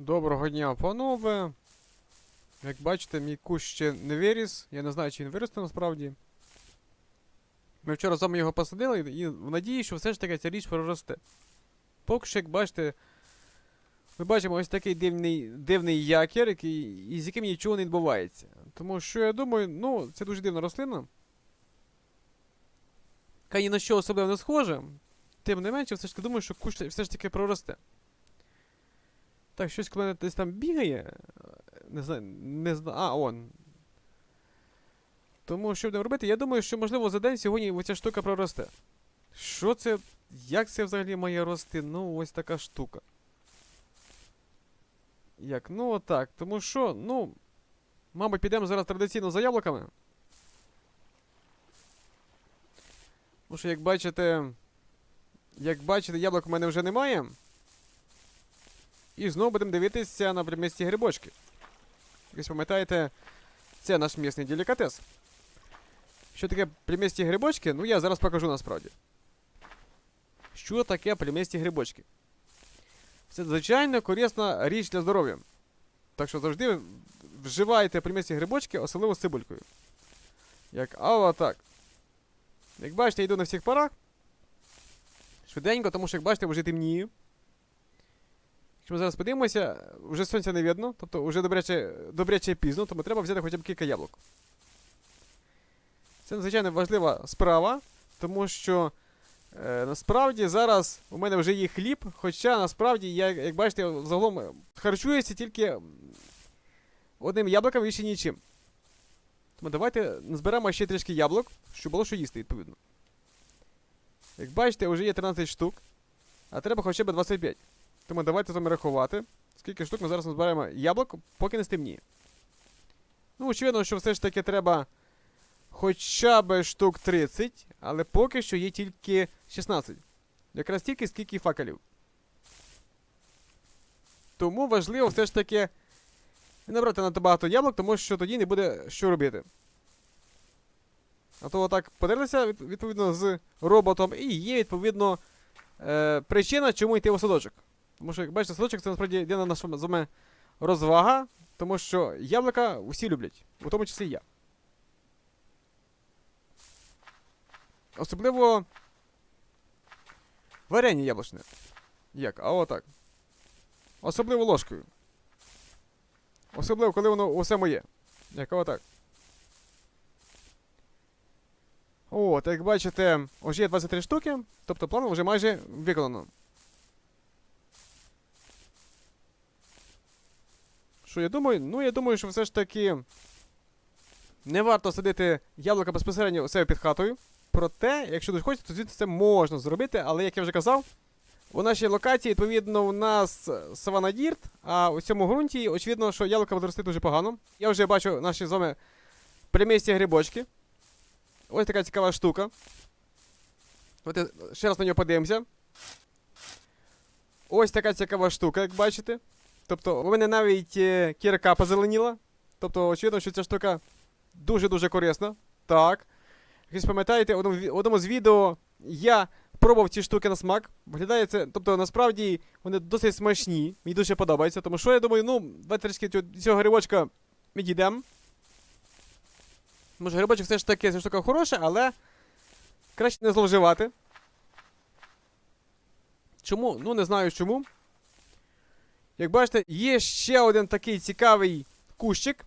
Доброго дня, панове. Як бачите, мій кущ ще не виріс. Я не знаю, чи він виросте насправді. Ми вчора з вами його посадили і в надії, що все ж таки ця річ проросте. Поки що, як бачите, ми бачимо ось такий дивний, дивний якір, який, із яким нічого не відбувається. Тому що я думаю, ну, це дуже дивна рослина. Яка ні на що особливо не схожа. Тим не менше, все ж таки думаю, що кущ все ж таки проросте. Так, щось коли десь там бігає. Не знаю, не знаю. А, он. Тому що будемо робити? Я думаю, що можливо за день сьогодні оця штука проросте. Що це? Як це взагалі має рости? Ну, ось така штука. Як? Ну отак. Тому що, ну. Мабуть, підемо зараз традиційно за яблуками. Тому що, як бачите. Як бачите, яблук у мене вже немає. І знову будемо дивитися на примісті грибочки. Якщо пам'ятаєте, це наш місний делікатес. Що таке примісті грибочки? Ну я зараз покажу насправді. Що таке примісті грибочки? Це звичайно корисна річ для здоров'я. Так що завжди вживайте примісті грибочки, особливо з цибулькою. Як ава так. Як бачите, я йду на всіх парах. Швиденько, тому що, як бачите, вже темніє. Якщо ми зараз подивимося, вже сонця не видно, тобто вже добряче, добряче пізно, тому треба взяти хоча б кілька яблук. Це надзвичайно важлива справа, тому що е, насправді зараз у мене вже є хліб, хоча насправді, я, як бачите, загалом е, харчуюся тільки одним яблуком і ще нічим. Тому давайте зберемо ще трішки яблук, щоб було що їсти, відповідно. Як бачите, вже є 13 штук, а треба хоча б 25. Тому давайте з вами рахувати. Скільки штук ми зараз назбираємо яблук, поки не стемніє. Ну, очевидно, що все ж таки треба хоча б штук 30, але поки що є тільки 16. Якраз стільки, скільки факелів. Тому важливо все ж таки не набрати надто багато яблук, тому що тоді не буде що робити. А то отак подивилися відповідно з роботом, і є відповідно е, причина, чому йти у садочок. Тому що, як бачите, садочок це насправді єдина наша з вами розвага, тому що яблука усі люблять, у тому числі я. Особливо варення яблучне. Як? А отак. Особливо ложкою. Особливо, коли воно усе моє. Як отак. От, як бачите, вже є 23 штуки, тобто план вже майже виконано. Що я думаю? Ну, я думаю, що все ж таки не варто садити яблука безпосередньо у себе під хатою. Проте, якщо дуже хочете, то звідси це можна зробити, але як я вже казав, у нашій локації, відповідно, у нас савана дірт, а у цьому ґрунті, очевидно, що яблука буде рости дуже погано. Я вже бачу наші з вами примісті грибочки. Ось така цікава штука. От ще раз на нього подивимося. Ось така цікава штука, як бачите. Тобто, у мене навіть е, кірка позеленіла. Тобто, очевидно, що ця штука дуже-дуже корисна. Так. Якщо пам'ятаєте, в одному, одному з відео я пробував ці штуки на смак. Виглядає це, тобто, насправді вони досить смачні. Мені дуже подобається. Тому що я думаю, ну, давайте трішки цього, грибочка відійдемо. Може, грибочок все ж таки ця штука хороша, але краще не зловживати. Чому? Ну, не знаю чому. Як бачите, є ще один такий цікавий кущик.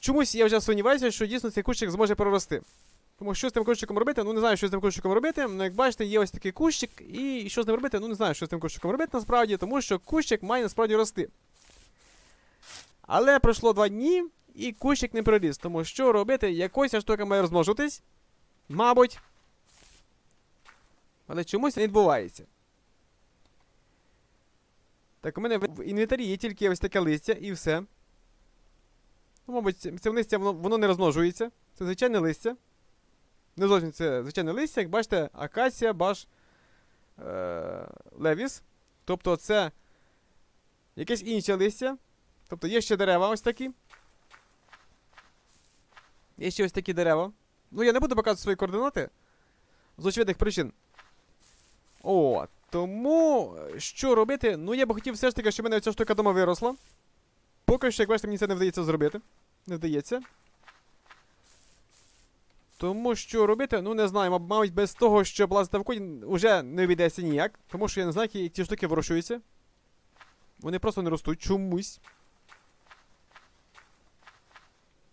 Чомусь я вже сумніваюся, що дійсно цей кущик зможе прорости. Тому що з тим кущиком робити, ну не знаю, що з тим кущиком робити. Ну, як бачите, є ось такий кущик, і що з ним робити, ну не знаю, що з тим кущиком робити насправді, тому що кущик має насправді рости. Але пройшло два дні, і кущик не проріс. Тому що робити, якось ця штука має розмножитись. Мабуть. Але чомусь не відбувається. Так, у мене в інвентарі є тільки ось таке листя і все. Ну, мабуть, це листя воно, воно не розмножується. Це звичайне листя. Не зовсім це звичайне листя, як бачите, акація, баш е- левіс. Тобто це якесь інше листя. Тобто є ще дерева ось такі. Є ще ось такі дерева. Ну, я не буду показувати свої координати. З очевидних причин. От. Тому е, що робити? Ну, я би хотів все ж таки, щоб мене ця штука дома виросла. Поки що, як бачите, мені це не вдається зробити. Не вдається. Тому що робити, ну не знаю, мабуть, без того, щоб лазити в коні, вже не обійдеться ніяк. Тому що я не знаю, які ці штуки вирощуються. Вони просто не ростуть чомусь.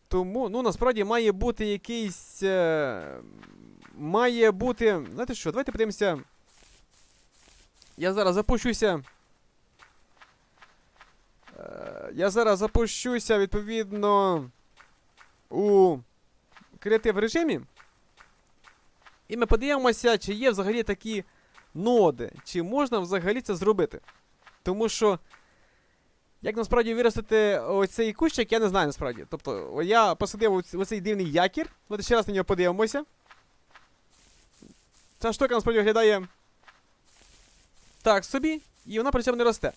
Тому, ну, насправді має бути якийсь. Е, має бути. Знаєте що, давайте подивимося. Я зараз запущуся. Е, я зараз запущуся, відповідно, у креатив режимі. І ми подивимося, чи є взагалі такі ноди, чи можна взагалі це зробити. Тому що, як насправді виростити оцей кущик, я не знаю насправді. Тобто, я посадив оц- оцей дивний якір. Давайте ще раз на нього подивимося. Ця штука насправді виглядає так собі, і вона при цьому не росте.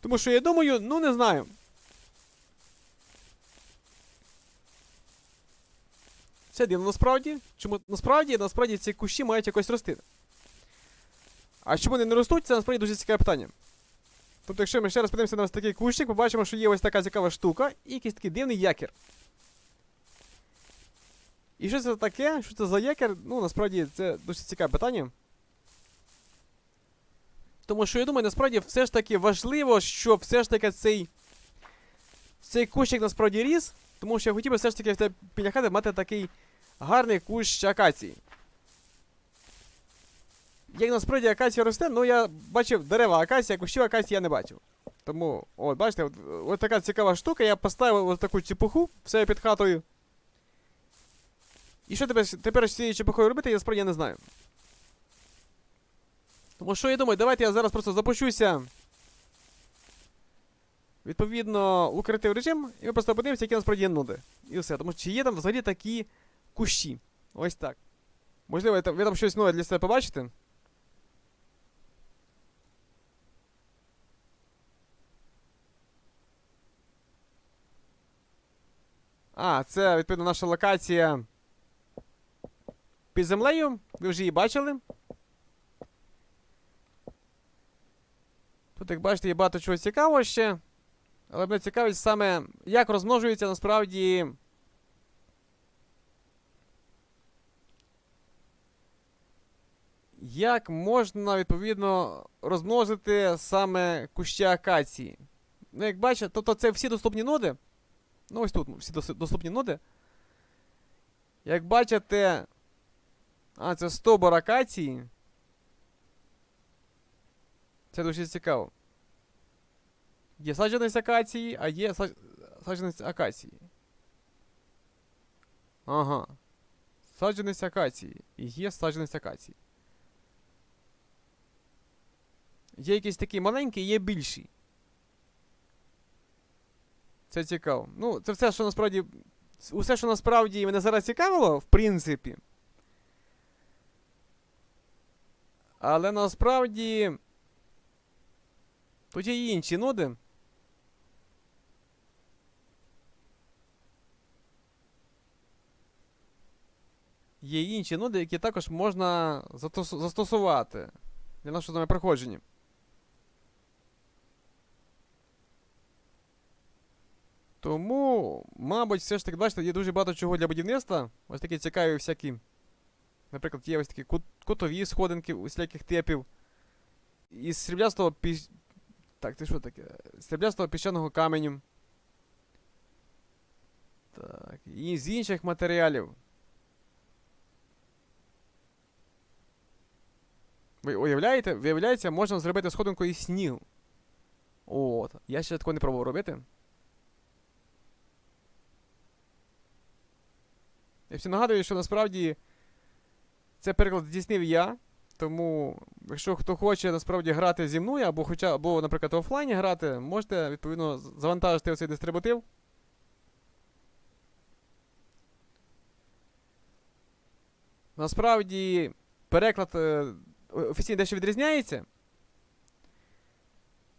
Тому що я думаю, ну не знаю. Це дивно насправді. Чому насправді, насправді ці кущі мають якось рости. А чому вони не ростуть, це насправді дуже цікаве питання. Тобто, якщо ми ще раз подивимося на такий кущик, побачимо, що є ось така цікава штука і якийсь такий дивний якір. І що це таке? Що це за якір? Ну, насправді, це дуже цікаве питання. Тому що я думаю, насправді все ж таки важливо, щоб все ж таки цей. Цей кущик насправді ріс. Тому що я хотів би все ж таки біля хати мати такий гарний кущ акації. Як насправді акація росте, ну я бачив дерева акації, а кущів акації я не бачив. Тому, от, бачите, от, от така цікава штука, я поставив ось таку чепуху в себе під хатою. І що тепер, тепер з цією чепухою робити, я насправді я не знаю. Тому що я думаю, давайте я зараз просто запущуся. Відповідно, у креатив режим, і ми просто подивимося, які насправді є ноди. І все. Тому що чи є там взагалі такі кущі. Ось так. Можливо, ви там, ви там щось нове для себе побачите. А, це, відповідно, наша локація під землею. Ви вже її бачили. Тут, як бачите, є багато чого цікавого ще. Але мене цікавить саме, як розмножується насправді. Як можна, відповідно, розмножити саме кущі акації? Ну, як бачите, тобто це всі доступні ноди. Ну, ось тут всі доступні ноди. Як бачите. А, це стобор акації. Це дуже цікаво. Є саджанець акації, а є саж... саджанець акації. Ага. Саджанець акації. І є саджанець акації. Є якийсь такий маленький, є більший. Це цікаво. Ну, це все, що насправді. Усе, що насправді мене зараз цікавило, в принципі. Але насправді. Тут є і інші ноди. Є інші ноди, які також можна застосувати для нашого з проходження. Тому, мабуть, все ж таки, бачите, є дуже багато чого для будівництва. Ось такі цікаві всякі. Наприклад, є ось такі кут- кутові сходинки усіляких типів. Із сріблястого піс... Так, ти що таке? Сріблястого піщаного каменю. Так, і з інших матеріалів. Ви уявляєте? Виявляється, можна зробити сходинку із снігу. От. Я ще такого не пробував робити. Я всі нагадую, що насправді це переклад здійснив я. Тому, якщо хто хоче насправді грати зі мною, або хоча, або, наприклад, в офлайні грати, можете відповідно завантажити оцей дистрибутив. Насправді, переклад е, офіційно дещо відрізняється.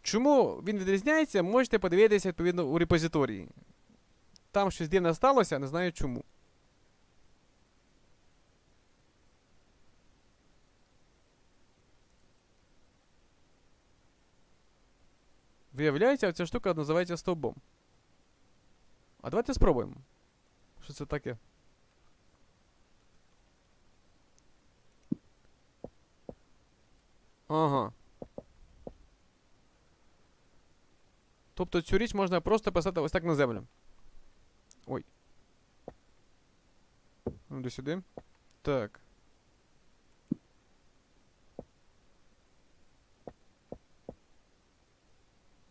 Чому він відрізняється, можете подивитися відповідно у репозиторії. Там щось дивне сталося, не знаю чому. Виявляється, ця штука називається стовбом. А давайте спробуємо. Що це таке? Ага. Тобто цю річ можна просто писати ось так на землю. Ой. Ну, до сюди. Так.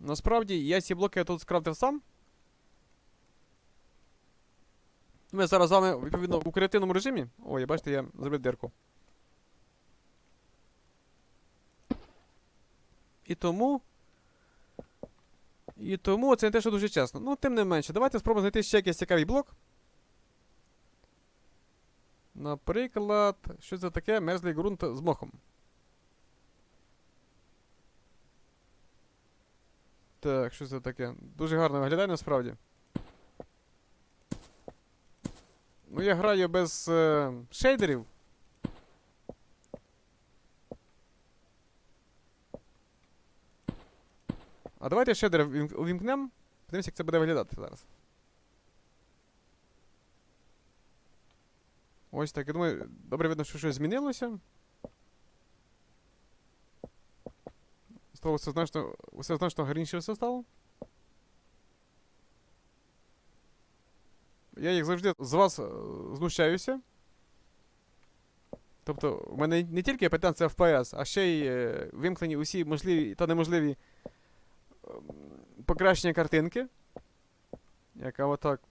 Насправді я ці блоки я тут скрафтив сам. Ми зараз з вами, відповідно, у креативному режимі. Ой, бачите, я зробив дирку. І тому. І тому це не те, що дуже чесно. Ну, тим не менше, давайте спробуємо знайти ще якийсь цікавий блок. Наприклад, що це таке мерзлий ґрунт з мохом. Так, що це таке? Дуже гарно виглядає насправді. Ну, я граю без е, шейдерів. А давайте шейдери увім- увімкнемо. Подивимося, як це буде виглядати зараз. Ось так, я думаю, добре видно, що щось змінилося. Стало все значно, все значно гарніше все стало. Я як завжди з вас е, знущаюся. Тобто, у мене не тільки питання FPS, а ще й е, вимкнені усі можливі та неможливі ем, покращення картинки. Яка отак.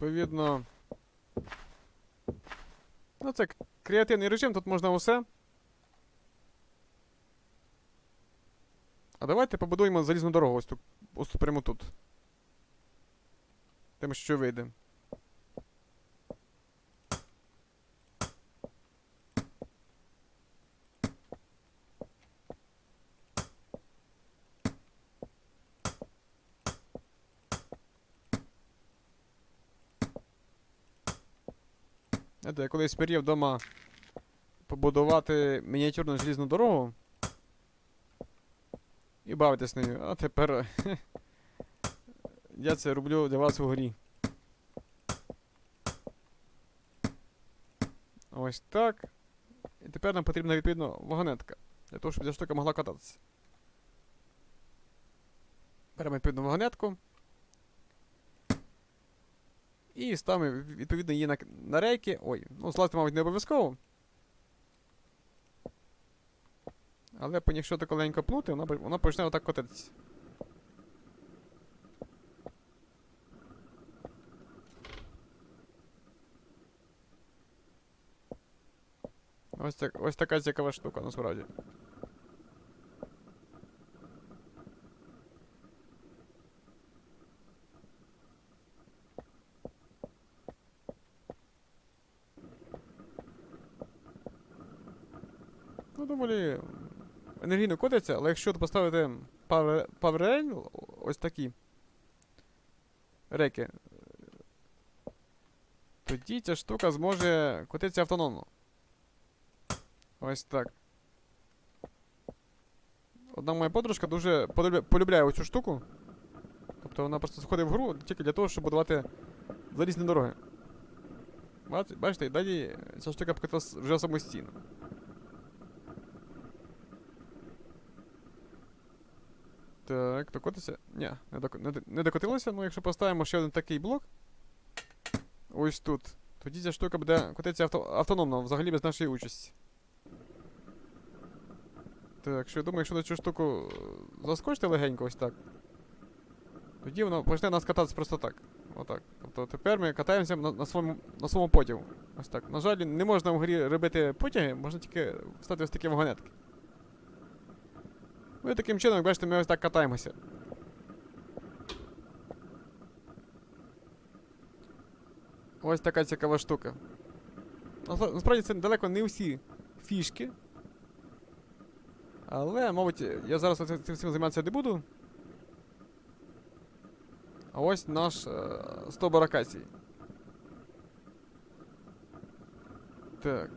Відповідно. Ну, це креативний режим, тут можна усе. А давайте побудуємо залізну дорогу ось тут. Ось прямо тут. Тим, що вийде. Знаєте, я колись мріяв вдома побудувати мініатюрну желізну дорогу. І бавитись нею. А тепер я це роблю для вас у грі. Ось так. І тепер нам потрібна відповідно вагонетка. Для того, щоб ця штука могла кататися. Беремо відповідну вагонетку. І ставимо відповідно її на, на рейки. Ой, ну злазити, мабуть, не обов'язково. Але по якщо так коленько пнути, вона, вона почне отак котитися. Ось, так, ось така цікава штука, насправді. Доволі енергійно котиться, але якщо поставити Power ось такі реки, тоді ця штука зможе котитися автономно. Ось так. Одна моя подружка дуже полюбляє оцю штуку. Тобто вона просто заходить в гру тільки для того, щоб будувати залізні дороги. Бачите, і далі ця штука покотилась вже самостійно. Так, докотиться? Ні, не, доко... не, докотилося, ну якщо поставимо ще один такий блок. Ось тут. Тоді ця штука буде котитися авто... автономно, взагалі без нашої участі. Так, що я думаю, якщо на цю штуку е, заскочити легенько ось так. Тоді воно почне нас кататися просто так. Отак. Тобто тепер ми катаємося на, на, своєму, на своєму потягу. Ось так. На жаль, не можна в грі робити потяги, можна тільки встати ось такі вагонетки. Ну і таким чином, як бачите, ми ось так катаємося. Ось така цікава штука. Насправ- Насправді це далеко не всі фішки. Але, мабуть, я зараз оце- цим всім займатися не буду. А ось наш е, стовбур акації. Так.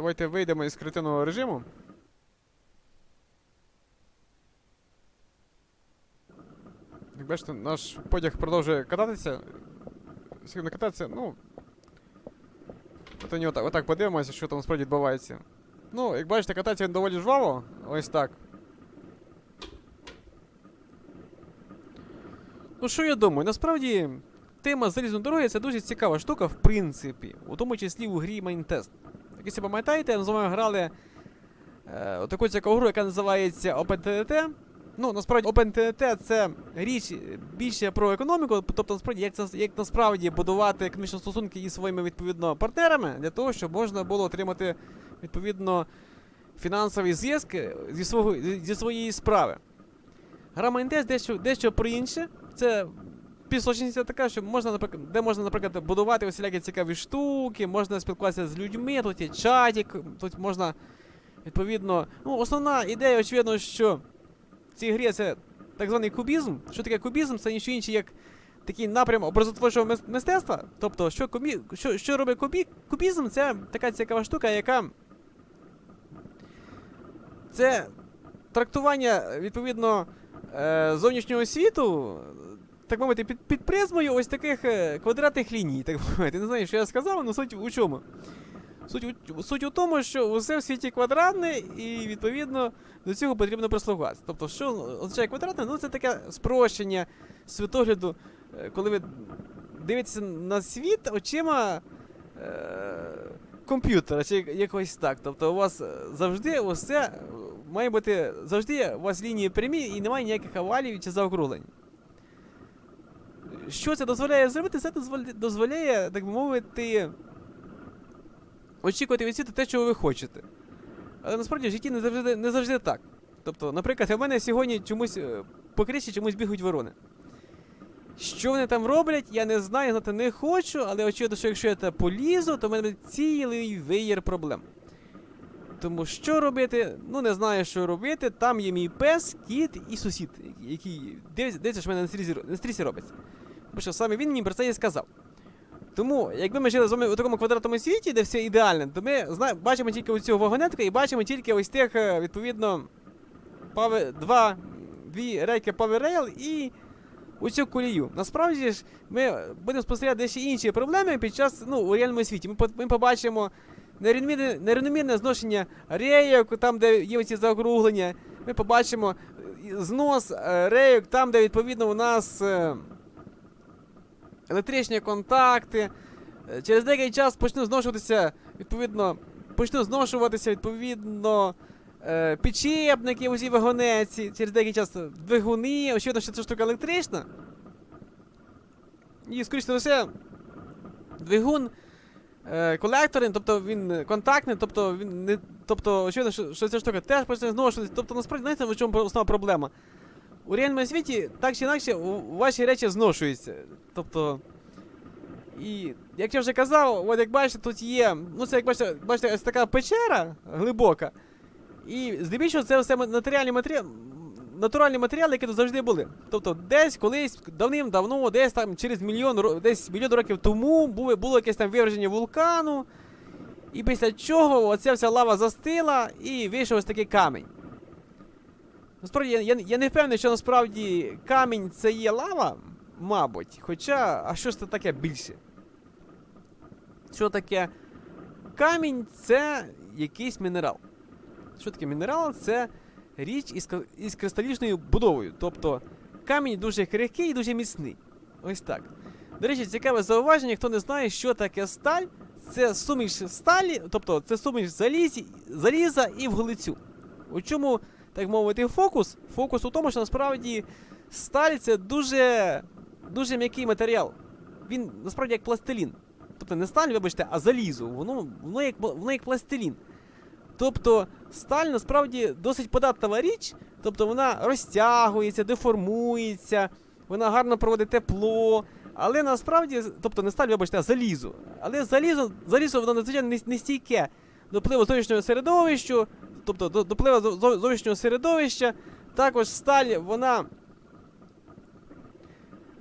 Давайте вийдемо із креативного режиму. Як бачите, наш потяг продовжує кататися. Не кататися, ну. От мені отак, отак подивимося, що там справді відбувається. Ну, як бачите, катається він доволі жваво. Ось так. Ну, що я думаю, насправді тема залізної дороги це дуже цікава штука, в принципі, у тому числі у грі Майнтест. Як ви пам'ятаєте, ми з вами грали е, таку цікаву гру, яка називається OpenTT. Ну, насправді, OpenTT це річ більше про економіку, тобто, насправді, як, як насправді будувати економічні стосунки із своїми відповідно партнерами, для того, щоб можна було отримати відповідно фінансовий зв'язок зі, зі своєї справи. Гра Майнтест дещо, дещо про інше. Це пісочниця така, що можна, наприклад, де можна, наприклад, будувати усілякі цікаві штуки, можна спілкуватися з людьми, тут є чатик, тут можна, відповідно. Ну, основна ідея, очевидно, що в цій грі це так званий кубізм. Що таке кубізм? Це ніщо інше, як такий напрям образотворчого мистецтва. Тобто, що, кубі... що, що робить кубі... кубізм, це така цікава штука, яка. Це трактування, відповідно, е, зовнішнього світу, так мовити, під, під призмою ось таких е, квадратних ліній. Так мовити. Не знаю, що я сказав, але суть у чому. Суть у, суть у тому, що усе в світі квадратне, і відповідно до цього потрібно прислугуватися. Тобто, що означає квадратне? Ну, це таке спрощення світогляду, е, коли ви дивитеся на світ очима е, комп'ютера чи якось так. Тобто у вас завжди усе має бути завжди у вас лінії прямі і немає ніяких овалів чи заокруглень. Що це дозволяє зробити? Це дозволяє, так мовити, очікувати від світу те, чого ви хочете. Але насправді в житті не завжди, не завжди так. Тобто, наприклад, у мене сьогодні чомусь е, по криші чомусь бігають ворони. Що вони там роблять, я не знаю, знати не хочу, але очевидно, що якщо я там полізу, то в мене цілий веєр проблем. Тому що робити? Ну не знаю, що робити. Там є мій пес, кіт і сусід, який дивиться, що в мене на стрісі робиться. Тому що саме він мені про це і сказав. Тому, якби ми жили з вами у такому квадратному світі, де все ідеальне, то ми зна... бачимо тільки оцю вагонетку і бачимо тільки ось тих, е, відповідно, паве... два, дві рейки Rail і оцю колію. Насправді ж, ми будемо спостерігати ще інші проблеми під час, ну, у реальному світі. Ми, ми побачимо нерівномірне, зношення рейок, там, де є оці заокруглення. Ми побачимо е, знос е, рейок, там, де відповідно у нас. Електричні контакти. Е, Через деякий час почнуть зношуватися, відповідно, почнуть зношуватися, відповідно, е, підчепники у цій вагонеці. Через деякий час двигуни, очевидно, що це штука електрична. І, скоріше за все, двигун е, колекторний, тобто він контактний, тобто він не. Тобто, очевидно, що ця штука теж почне зношуватися. Тобто, насправді, знаєте, в чому основна проблема? У реальному світі так чи інакше ваші речі зношуються. Тобто. І як я вже казав, от як бачите, тут є. Ну, це як бачите, бачите, ось така печера глибока. І здебільшого це все матеріальні матеріали. Натуральні матеріали, які тут завжди були. Тобто, десь колись давним-давно, десь там через мільйон десь мільйон років тому було, було якесь там виверження вулкану. І після чого оця вся лава застила і вийшов ось такий камінь. Насправді, я, я, я не впевнений, що насправді камінь це є лава, мабуть. Хоча, а що ж це таке більше? Що таке? Камінь це якийсь мінерал. Що таке мінерал? Це річ із, із кристалічною будовою. Тобто камінь дуже крихкий і дуже міцний. Ось так. До речі, цікаве зауваження, хто не знає, що таке сталь. Це суміш сталі, тобто це суміш залізі, заліза і вуглецю. У чому, так мовити, фокус? Фокус у тому, що насправді сталь це дуже, дуже м'який матеріал. Він насправді як пластилін. Тобто не сталь, вибачте, а залізо. Воно, воно, як, воно як пластилін. Тобто сталь насправді досить податлива річ, тобто вона розтягується, деформується, вона гарно проводить тепло. Але насправді, тобто не сталь, вибачте, а залізо. Але залізо, залізо воно надзвичайно не- нестійке до впливу зовнішнього середовища, тобто до, до впливу зо- зо- зовнішнього середовища. Також сталь, вона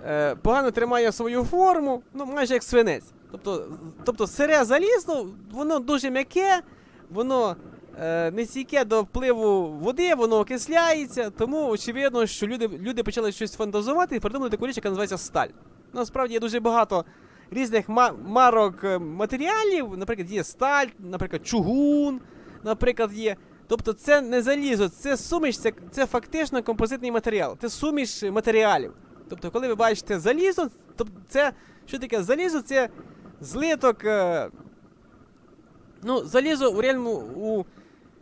е, погано тримає свою форму, ну майже як свинець. Тобто, тобто сире залізо, воно дуже м'яке, воно е, не стійке до впливу води, воно окисляється, тому очевидно, що люди, люди почали щось фантазувати і придумали таку річ, яка називається сталь. Насправді є дуже багато різних ма- марок е, матеріалів, наприклад, є сталь, наприклад, чугун, наприклад, є. Тобто це не залізо, це суміш, це, це фактично композитний матеріал, це суміш матеріалів. Тобто, коли ви бачите залізо, то це що таке залізо? Це злиток. Е, ну, залізо у реальному. У,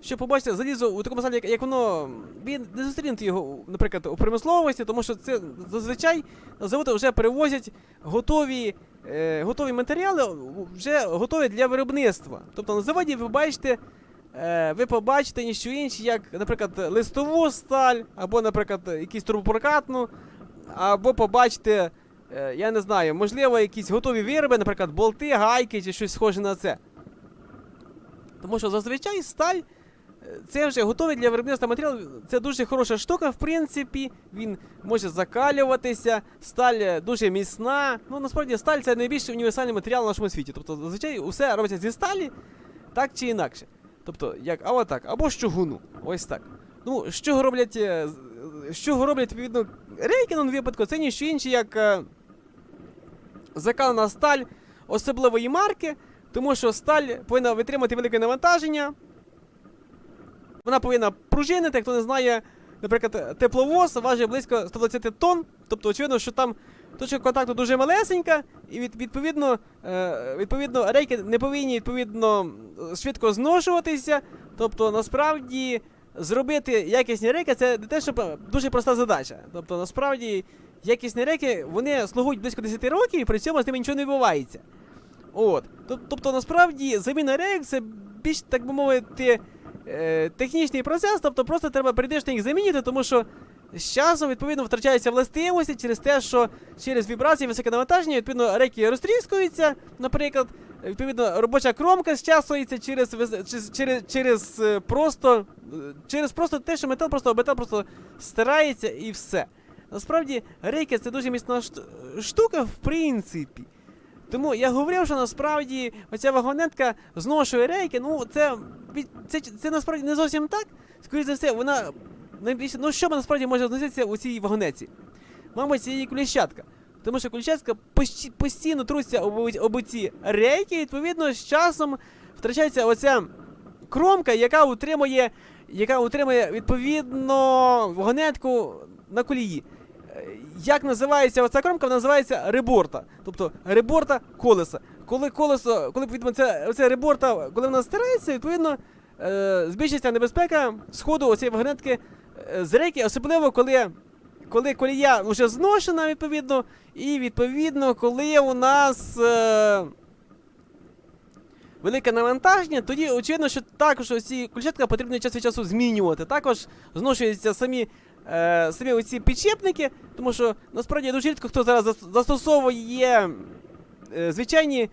щоб побачити залізо у такому стані, як, воно. Ви не зустрінете його, наприклад, у промисловості, тому що це зазвичай заводи вже привозять готові, е, готові матеріали, вже готові для виробництва. Тобто на заводі ви бачите. Е, ви побачите ніщо інше, як, наприклад, листову сталь, або, наприклад, якусь турбопрокатну, або побачите, е, я не знаю, можливо, якісь готові вироби, наприклад, болти, гайки чи щось схоже на це. Тому що зазвичай сталь е, це вже готовий для виробництва матеріал. Це дуже хороша штука, в принципі. Він може закалюватися, сталь дуже міцна. Ну, насправді, сталь це найбільш універсальний матеріал в нашому світі. Тобто, зазвичай усе робиться зі сталі, так чи інакше. Тобто, як або так, або з чугуну. Ось так. Ну, з чого роблять. е, з- чого роблять, відповідно, рейки випадку, це ніщо інше, як е, закалена сталь особливої марки, тому що сталь повинна витримати велике навантаження. Вона повинна пружинити, хто не знає, наприклад, тепловоз важить близько 120 тонн. Тобто, очевидно, що там точка контакту дуже малесенька, і від, відповідно, е, відповідно, рейки не повинні відповідно швидко зношуватися. Тобто, насправді, зробити якісні рейки це не те, що дуже проста задача. Тобто, насправді, якісні рейки вони слугують близько 10 років, і при цьому з ними нічого не відбувається. От. Тобто, насправді, заміна рейк це більш, так би мовити, е, технічний процес, тобто просто треба періодично їх замінити, тому що з часом, відповідно, втрачаються властивості через те, що через вібрації високе навантаження, відповідно, рейки розтріскуються, наприклад, відповідно, робоча кромка зчасується через, через, через, через просто е, через просто те, що метал просто метал просто стирається і все. Насправді, рейки це дуже міцна штука, в принципі. Тому я говорив, що насправді оця вагонетка зношує рейки. Ну, це, від- це, це насправді не зовсім так. Скоріше за все, вона найбільше. Ну, що насправді може относитися у цій вагонетці? Мабуть, це її куліщатка. Тому що куліщатка постійно труться об, об- ці рейки, і відповідно з часом втрачається оця кромка, яка утримує, яка утримує відповідно вагонетку на колії. Як називається оця кромка? Вона називається реборта. Тобто реборта колеса. Коли колесо, коли відповідно це, це реборта, коли вона стирається, відповідно е, збільшується небезпека сходу оцієї вагонетки е, з рейки, особливо коли, коли колія вже зношена, відповідно, і відповідно, коли у нас. Е, Велике навантаження, тоді очевидно, що також ці кульчатка потрібно час від часу змінювати. Також зношуються самі, е, самі оці підчепники, тому що насправді дуже рідко хто зараз застосовує е, звичайні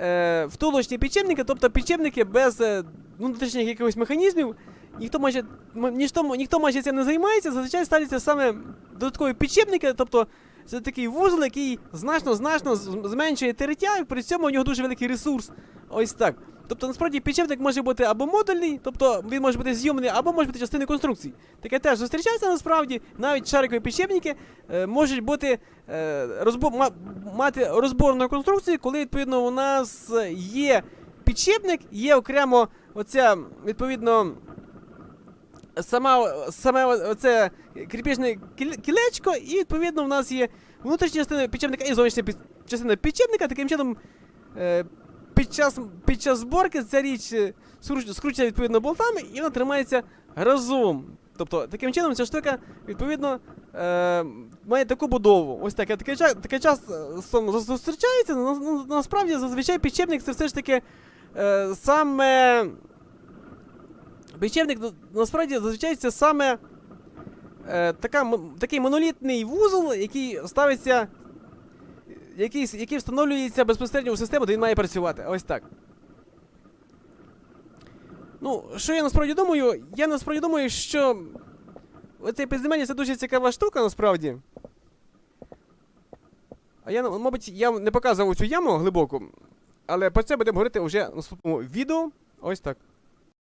е, втулочні підчепники, тобто підчепники без е, внутрішніх якихось механізмів. Ніхто майже, ніхто, ніхто майже цим не займається, зазвичай ставляться саме додаткові підчепники, тобто це такий вузол, який значно-значно зменшує тертя, і при цьому у нього дуже великий ресурс. Ось так. Тобто, насправді, підшипник може бути або модульний, тобто він може бути зйомний, або може бути частиною конструкції. Таке теж зустрічається насправді. Навіть шарикові підшипники е, можуть бути е, розбо- ма- мати розборну конструкцію, коли відповідно у нас є підшипник, є окремо оця відповідно. Сама, саме оце кріпіжне кілечко, і відповідно в нас є внутрішня частина підчепника і зовнішня частина підчепника. Таким чином, е, під час, під час зборки ця річ е, скручується відповідно болтами і вона тримається разом. Тобто, таким чином ця штука, відповідно, е, має таку будову. Ось так. Таке, таке час зустрічається, на, на, насправді зазвичай підчепник це все ж таки саме. Підчепник насправді зазвичай це саме е, така, такий монолітний вузол, який ставиться. Який, який встановлюється безпосередньо у систему, де він має працювати. Ось так. Ну, що я насправді думаю? Я насправді думаю, що. Оце підземелля це дуже цікава штука, насправді. А я, ну, мабуть, я не показував цю яму глибоку, але про це будемо говорити вже в наступному відео. Ось так.